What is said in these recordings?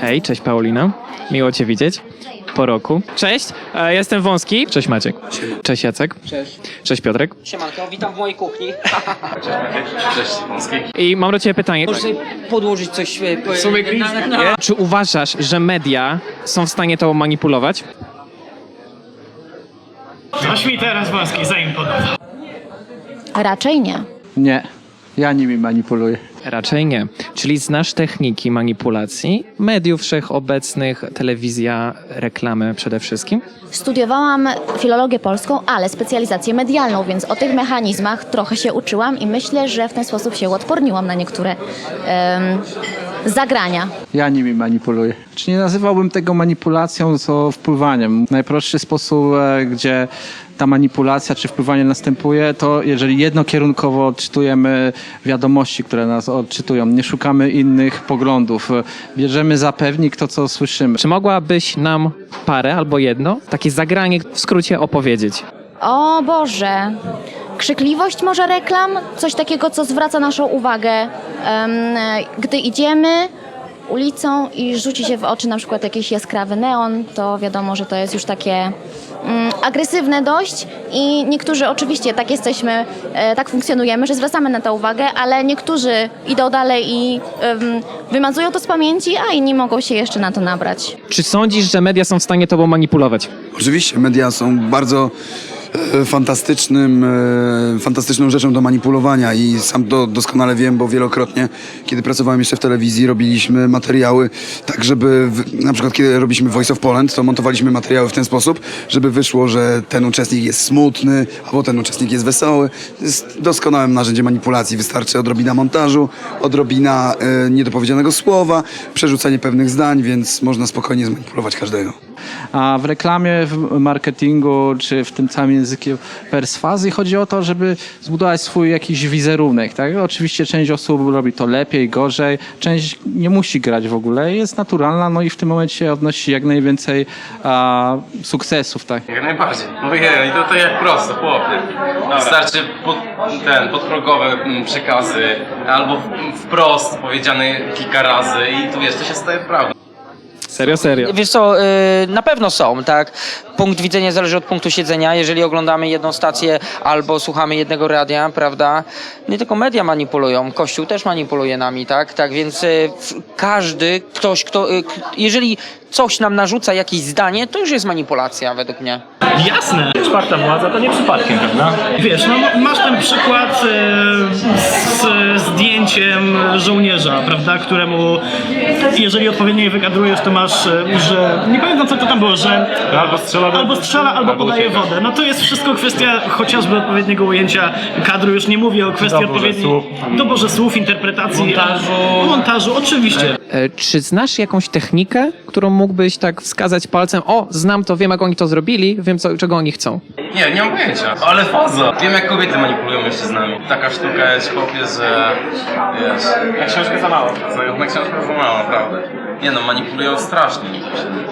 Hej, cześć Paulina. Miło Cię widzieć. Po roku. Cześć, e, jestem Wąski. Cześć Maciek. Cześć Jacek. Cześć. Cześć Piotrek. Siemanko, witam w mojej kuchni. I mam do Ciebie pytanie. Możesz sobie podłożyć coś... e, W sumie na, na, Czy uważasz, że media są w stanie to manipulować? Coś mi teraz wąski zaimponował. Raczej nie. Nie, ja nimi manipuluję. Raczej nie. Czyli znasz techniki manipulacji mediów wszechobecnych, telewizja, reklamy przede wszystkim? Studiowałam filologię polską, ale specjalizację medialną, więc o tych mechanizmach trochę się uczyłam i myślę, że w ten sposób się uodporniłam na niektóre zagrania. Ja nimi manipuluję. Czy nie nazywałbym tego manipulacją, co wpływaniem? Najprostszy sposób, e, gdzie ta manipulacja czy wpływanie następuje, to jeżeli jednokierunkowo odczytujemy wiadomości, które nas odczytują, nie szukamy innych poglądów, e, bierzemy za pewnik to, co słyszymy. Czy mogłabyś nam parę albo jedno, takie zagranie w skrócie opowiedzieć? O Boże! Krzykliwość może reklam? Coś takiego, co zwraca naszą uwagę, gdy idziemy ulicą i rzuci się w oczy na przykład jakiś jaskrawy neon, to wiadomo, że to jest już takie mm, agresywne dość i niektórzy oczywiście tak jesteśmy, e, tak funkcjonujemy, że zwracamy na to uwagę, ale niektórzy idą dalej i wymazują to z pamięci, a inni mogą się jeszcze na to nabrać. Czy sądzisz, że media są w stanie tobą manipulować? Oczywiście, media są bardzo fantastycznym, e, fantastyczną rzeczą do manipulowania i sam to doskonale wiem, bo wielokrotnie, kiedy pracowałem jeszcze w telewizji, robiliśmy materiały tak, żeby, na przykład kiedy robiliśmy Voice of Poland, to montowaliśmy materiały w ten sposób, żeby wyszło, że ten uczestnik jest smutny, albo ten uczestnik jest wesoły. Jest doskonałym narzędziem manipulacji. Wystarczy odrobina montażu, odrobina e, niedopowiedzianego słowa, przerzucenie pewnych zdań, więc można spokojnie zmanipulować każdego. A w reklamie, w marketingu, czy w tym całym języku perswazji chodzi o to, żeby zbudować swój jakiś wizerunek. Tak? Oczywiście część osób robi to lepiej, gorzej, część nie musi grać w ogóle, jest naturalna, no i w tym momencie odnosi jak najwięcej a, sukcesów. Tak? Jak najbardziej. Ojej, to, to jak prosto, chłopie. Wystarczy pod, ten, podprogowe mm, przekazy, albo w- wprost powiedziane kilka razy i tu jeszcze się staje prawdą. Serio, serio. Wiesz co, y, na pewno są, tak? Punkt widzenia zależy od punktu siedzenia. Jeżeli oglądamy jedną stację albo słuchamy jednego radia, prawda? Nie tylko media manipulują, Kościół też manipuluje nami, tak? Tak więc y, każdy, ktoś, kto... y, Jeżeli coś nam narzuca jakieś zdanie, to już jest manipulacja według mnie. Jasne. Czwarta władza to nie przypadkiem, prawda? Wiesz, no masz ten przykład e, z zdjęciem żołnierza, prawda, któremu jeżeli odpowiednio je wykadrujesz, to masz, e, że nie pamiętam co to tam było, że Albo strzela, do- albo strzela, albo, albo podaje ucieka. wodę. No to jest wszystko kwestia chociażby odpowiedniego ujęcia kadru, już nie mówię o kwestii Doborze odpowiedniej, słów. doborze słów, interpretacji, Montażu. montażu, oczywiście. E, Czy znasz jakąś technikę, którą mógłbyś tak wskazać palcem? O, znam to, wiem jak oni to zrobili, wiem co, czego oni chcą. Nie, nie mam pojęcia. Ale faza. Wiem jak kobiety manipulują mężczyznami. Taka sztuka jest chłopie, że wiesz, jak książka za mało. Na książkę za mało, naprawdę. Nie no, manipulują strasznie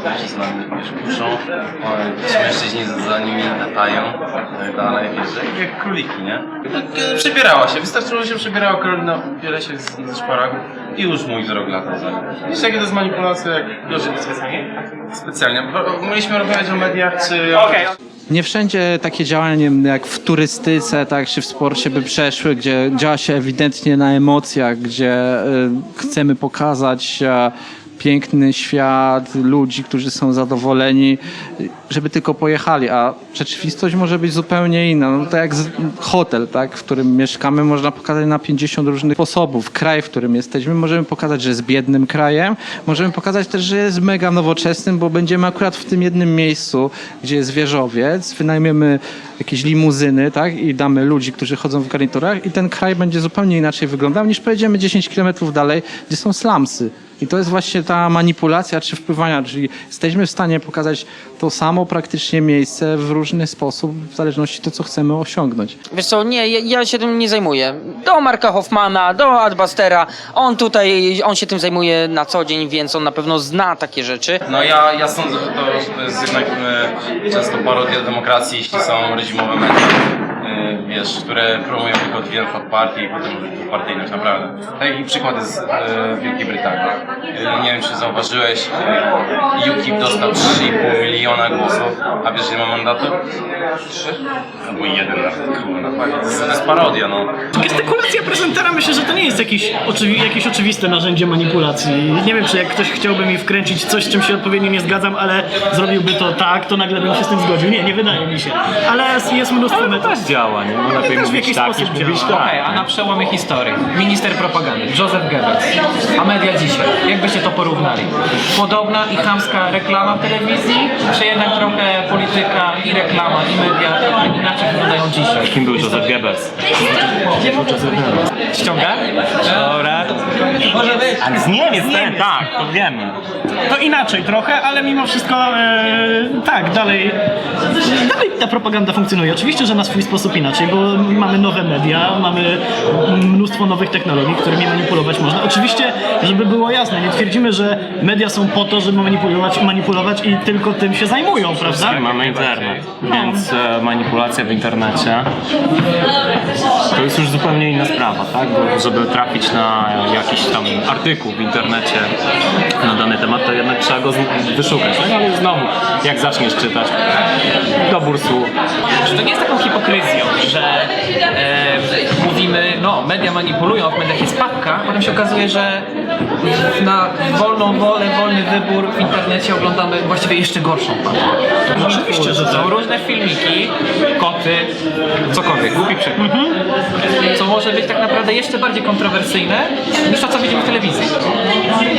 mężczyznami. Wiesz, kuszą, o, ci mężczyźni za- nimi latają i tak dalej, wiesz, jak, jak króliki, nie? Tak, e, Przebierała się, wystarczyło, że się przebierała Karolina, biele się z, z szparagów i już mój wzrok latał za nią. Wiesz, jakie to jest manipulacja, jak... Specjalnie? Specjalnie. Bo- Mieliśmy rozmawiać o mediach, czy... Nie wszędzie takie działania, nie wiem, jak w turystyce, tak, czy w sporcie by przeszły, gdzie działa się ewidentnie na emocjach, gdzie y, chcemy pokazać e, piękny świat, ludzi, którzy są zadowoleni, żeby tylko pojechali, a rzeczywistość może być zupełnie inna. No to jak z, hotel, tak, w którym mieszkamy, można pokazać na 50 różnych sposobów. Kraj, w którym jesteśmy, możemy pokazać, że jest biednym krajem, możemy pokazać też, że jest mega nowoczesnym, bo będziemy akurat w tym jednym miejscu, gdzie jest wieżowiec, wynajmiemy jakieś limuzyny, tak, i damy ludzi, którzy chodzą w garniturach i ten kraj będzie zupełnie inaczej wyglądał, niż pojedziemy 10 kilometrów dalej, gdzie są slumsy. I to jest właśnie ta manipulacja czy wpływania, czyli jesteśmy w stanie pokazać to samo, samo praktycznie miejsce w różny sposób, w zależności to, co chcemy osiągnąć. Wiesz co, nie, ja, ja się tym nie zajmuję. Do Marka Hoffmana, do Adbustera, on tutaj, on się tym zajmuje na co dzień, więc on na pewno zna takie rzeczy. No ja, ja sądzę, że to, że to jest jednak e, często parodia demokracji, jeśli są reżimowe media, wiesz, które promują tylko dwie na przykład partie i potem partyjność, naprawdę. Taki przykład jest e, w Wielkiej Brytanii. E, nie wiem, czy zauważyłeś, e, UKIP dostał 3,5 miliona głosów, a wiesz, ile ma mandatu? Trzy? Albo jeden nawet, kurwa. To jest- To jest parodia, no. Gestykulacja prezentera myślę, że to nie jest jakieś, oczywi- jakieś oczywiste narzędzie manipulacji. Nie wiem, czy jak ktoś chciałby mi wkręcić coś, z czym się odpowiednio nie zgadzam, ale zrobiłby to tak, to nagle bym się z tym zgodził. Nie, nie wydaje mi się. Ale jest mnóstwo metod. działa, nie? No lepiej też w mówić jakiś tak sposób niż mówić działa. tak. Okej, a na przełomie historii. Minister propagandy, Joseph Goebbels, a media dzisiaj. Jakbyście to porównali? Podobna i chamska reklama w telewizji, czy jednak trochę polityka i reklama i media inaczej wyglądają dzisiaj? Kim był Joseph Goebbels? Ściąga? Dobra. Może być. Ale z Niemiec, ten, tak, to wiemy. To inaczej trochę, ale mimo wszystko e, tak, dalej, dalej ta propaganda funkcjonuje. Oczywiście, że na swój sposób inaczej, bo mamy nowe media, mamy mnóstwo nowych technologii, którymi manipulować można. Oczywiście, żeby było jasne, nie twierdzimy, że media są po to, żeby manipulować, manipulować i tylko tym się zajmują, prawda? Mamy internet, więc e, manipulacja w internecie to jest już zupełnie inna sprawa, tak? Bo żeby trafić na jakiś tam artykuł w internecie na dany temat, to jednak trzeba go z- wyszukać. No ale znowu, jak zaczniesz czytać, dobór słów, Czy to nie jest taką hipokryzją, że e, mówimy, no, media manipulują, w mediach jest papka, a potem się okazuje, że na wolną wolę, wolny wybór w internecie oglądamy właściwie jeszcze gorszą. Oczywiście, że tak. Są różne filmiki, koty, cokolwiek, głupi przykład, co może być tak naprawdę jeszcze bardziej kontrowersyjne niż to, co widzimy w telewizji.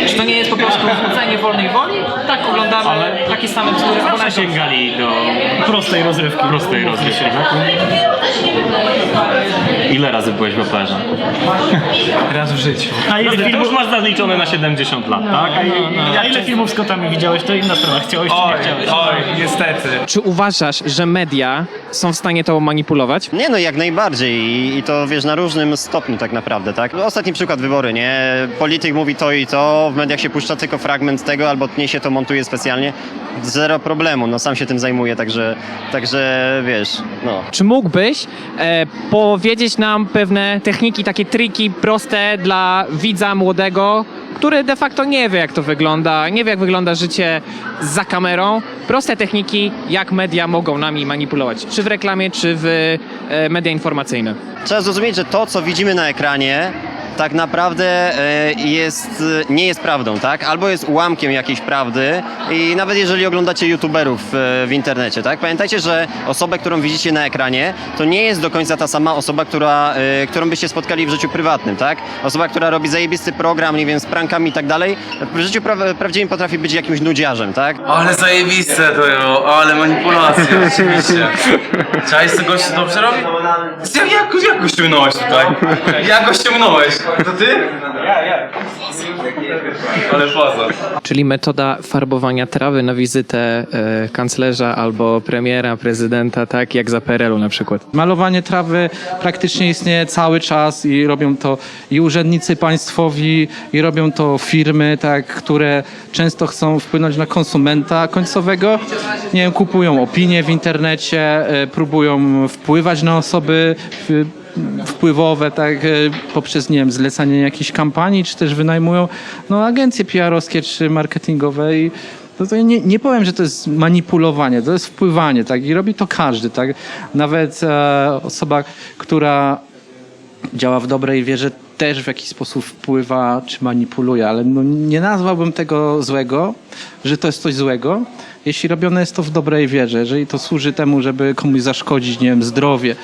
Czy to nie jest po prostu wzbudzenie wolnej woli? Tak, oglądamy takie same bzdury, zawsze sięgali do Prostej rozrywki. prostej rozrywki. tak? Ile razy byłeś w operze? raz w życiu. A ile To filmów, masz zaliczone na 70 lat, tak? a ile filmów z kotami widziałeś, to inna sprawa. Chciałeś czy nie chciałeś. oj, niestety. Czy uważasz, że media są w stanie to manipulować? Nie no, jak najbardziej I, i to wiesz, na różnym stopniu tak naprawdę, tak? Ostatni przykład wybory, nie? Polityk mówi to i to, w mediach się puszcza tylko fragment tego, albo tnie się to montuje specjalnie. Zero problemu, no sam się tym zajmuję, także, także wiesz, no. Czy mógłbyś e, powiedzieć nam pewne techniki, takie triki proste dla widza młodego, który de facto nie wie, jak to wygląda, nie wie, jak wygląda życie za kamerą? Proste techniki, jak media mogą nami manipulować, czy w reklamie, czy w e, media informacyjne. Trzeba zrozumieć, że to, co widzimy na ekranie, tak naprawdę e, jest, nie jest prawdą, tak? Albo jest ułamkiem jakiejś prawdy i nawet jeżeli oglądacie youtuberów e, w internecie, tak? Pamiętajcie, że osobę, którą widzicie na ekranie, to nie jest do końca ta sama osoba, która, e, którą byście spotkali w życiu prywatnym, tak? Osoba, która robi zajebisty program, nie wiem, z prankami i tak dalej, w życiu pra- prawdziwym potrafi być jakimś nudziarzem, tak? Ale zajebiste to jo, ale manipulacja, oczywiście. Chciałeś co gościu dobrze robi? Jak, jak go ściągnąłeś tutaj? Jak go ściągnąłeś? To ty? Ja, ja. Ale poza. Czyli metoda farbowania trawy na wizytę e, kanclerza albo premiera, prezydenta, tak jak za PRL-u na przykład. Malowanie trawy praktycznie istnieje cały czas i robią to i urzędnicy państwowi, i robią to firmy, tak, które często chcą wpłynąć na konsumenta końcowego. Nie wiem, kupują opinie w internecie, e, próbują wpływać na osoby w- wpływowe, tak, e, poprzez, nie wiem, zlecanie jakichś kampanii, czy też wynajmują no, agencje PR-owskie czy marketingowe i to, to nie, nie powiem, że to jest manipulowanie, to jest wpływanie, tak? I robi to każdy, tak? Nawet e, osoba, która działa w dobrej wierze, też w jakiś sposób wpływa czy manipuluje, ale no, nie nazwałbym tego złego, że to jest coś złego, jeśli robione jest to w dobrej wierze, jeżeli to służy temu, żeby komuś zaszkodzić, nie wiem, zdrowie,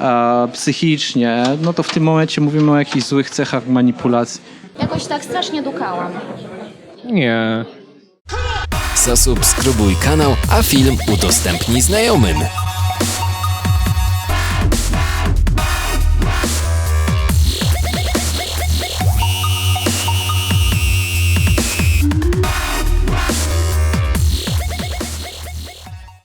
e, psychicznie, no to w tym momencie mówimy o jakichś złych cechach manipulacji. Jakoś tak strasznie dukałam. Nie. Zasubskrybuj kanał, a film udostępnij znajomym.